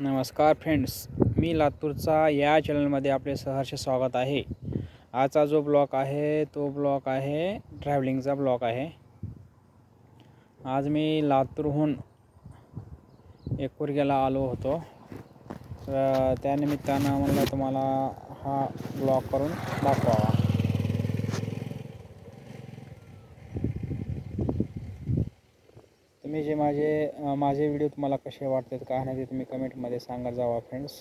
नमस्कार फ्रेंड्स मी लातूरचा या चॅनलमध्ये आपले सहर्ष स्वागत आहे. आजचा जो ब्लॉक आहे तो ब्लॉक आहे ट्रॅव्हलिंगचा ब्लॉक आहे. आज मी लातूरहून एकूरग्याला आलो होतो. तर त्यानिमित्तानं म्हणलं तुम्हाला हा ब्लॉक करून दाखवावा. तुम्ही जे माझे माझे व्हिडिओ तुम्हाला कसे वाटतात काय नाही ते तुम्ही कमेंटमध्ये सांगत जावा फ्रेंड्स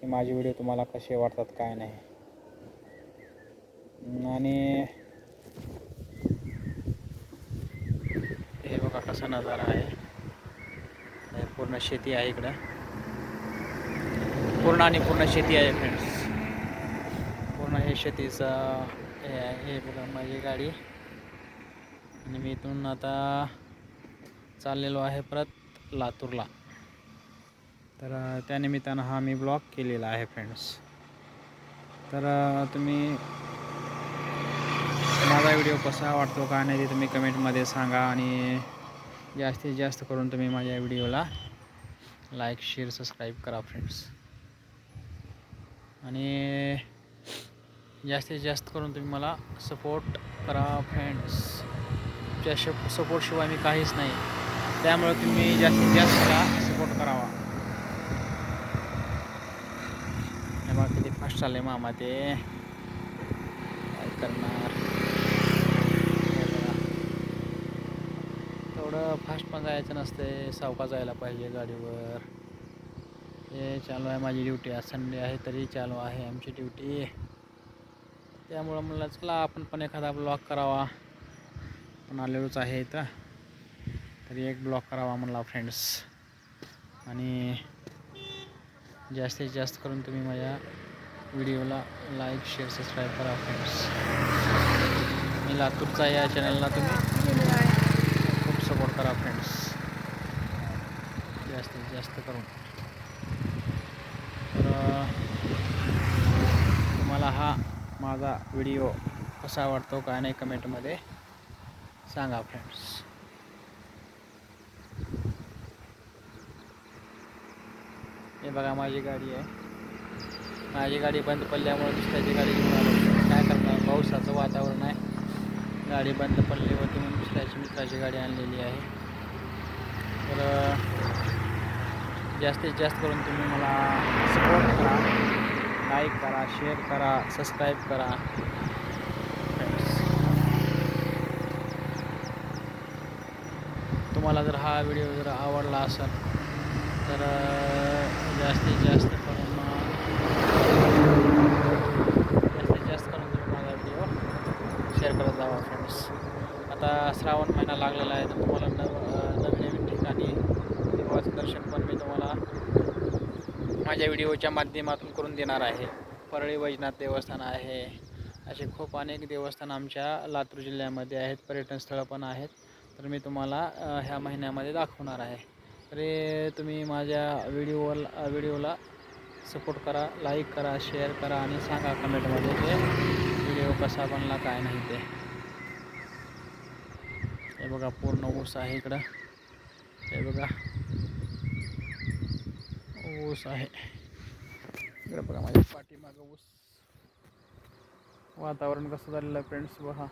की माझे व्हिडिओ तुम्हाला कसे वाटतात काय नाही. आणि हे बघा कसा नजारा आहे. पूर्ण शेती आहे इकडं. पूर्ण आणि पूर्ण शेती आहे फ्रेंड्स पूर्ण हे शेतीचं हे आहे हे बघा माझी गाडी. आणि मी इथून आता चाललेलो आहे परत लातूरला. तर त्यानिमित्तानं हा मी ब्लॉग केलेला आहे फ्रेंड्स. तर तुम्ही माझा व्हिडिओ कसा वाटतो का नाही ते तुम्ही कमेंटमध्ये सांगा आणि जास्तीत जास्त करून तुम्ही माझ्या व्हिडिओला लाईक शेअर सबस्क्राईब करा फ्रेंड्स. आणि जास्तीत जास्त करून तुम्ही मला सपोर्ट करा फ्रेंड्स. त्या शप सपोर्टशिवाय मी काहीच नाही. त्यामुळे तुम्ही जास्तीत जास्त मला सपोर्ट करावा? हे किती फास्ट चालले मामा ते. काय करणार? थोडं तेवढं फास्ट पण जायचं नसते सावका जायला पाहिजे गाडीवर. हे चालू आहे माझी ड्युटी आज संडे आहे तरी चालू आहे आमची ड्युटी त्यामुळं म्हणलं चला आपण पण एखादा ब्लॉग करावा. पण आलेलोच आहे इथं. एक ब्लॉक करावा म्हणला फ्रेंड्स आणि जास्तीत जास्त करून तुम्ही माझ्या व्हिडिओला लाईक शेअर सबस्क्राईब करा फ्रेंड्स मी लातूरचा या चॅनलला तुम्ही खूप सपोर्ट करा फ्रेंड्स जास्तीत जास्त करून. तर तुम्हाला हा माझा व्हिडिओ कसा वाटतो काय नाही कमेंटमध्ये सांगा फ्रेंड्स हे बघा माझी गाडी आहे. माझी गाडी बंद पडल्यामुळे दुसऱ्याची गाडी घेऊन आलो. काय करणार? पावसाचं वातावरण आहे. गाडी बंद पडली होती म्हणून दुसऱ्याची मित्राची गाडी आणलेली आहे. तर जास्तीत जास्त करून तुम्ही मला सपोर्ट करा. लाईक करा शेअर करा सबस्क्राईब करा. तुम्हाला जर हा व्हिडिओ जर आवडला असेल तर जास्तीत जास्त करून जास्तीत जास्त करून तुम्ही माझा व्हिडिओ शेअर करत जावा फ्रेंड्स आता श्रावण महिना लागलेला आहे तर तुम्हाला नव नवीन नवीन ठिकाणी देवाचं दर्शन पण मी तुम्हाला माझ्या व्हिडिओच्या माध्यमातून करून देणार आहे. परळी वैजनाथ देवस्थान आहे. असे खूप अनेक देवस्थान आमच्या लातूर जिल्ह्यामध्ये आहेत पर्यटन स्थळं पण आहेत. तर मी तुम्हाला ह्या महिन्यामध्ये दाखवणार आहे. तरी तुम्ही माझ्या व्हिडिओला व्हिडिओला सपोर्ट करा लाईक करा शेअर करा आणि सांगा कमेंटमध्ये ते व्हिडिओ कसा बनला काय नाही ते. हे बघा पूर्ण ऊस आहे इकडं. हे बघा. ऊस आहे. इकडं बघा माझ्या पाठीमागं ऊस. वातावरण कसं झालेलं आहे फ्रेंड्स बघा.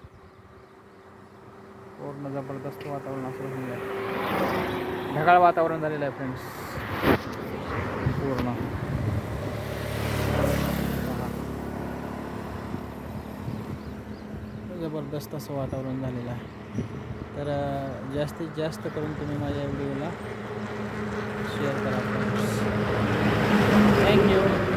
पूर्ण जबरदस्त वातावरण असं होऊन जाईल. ढगाळ वातावरण झालेलं आहे फ्रेंड्स पूर्ण. जबरदस्त असं वातावरण झालेलं आहे. तर जास्तीत जास्त करून तुम्ही माझ्या व्हिडिओला शेअर करा थँक्यू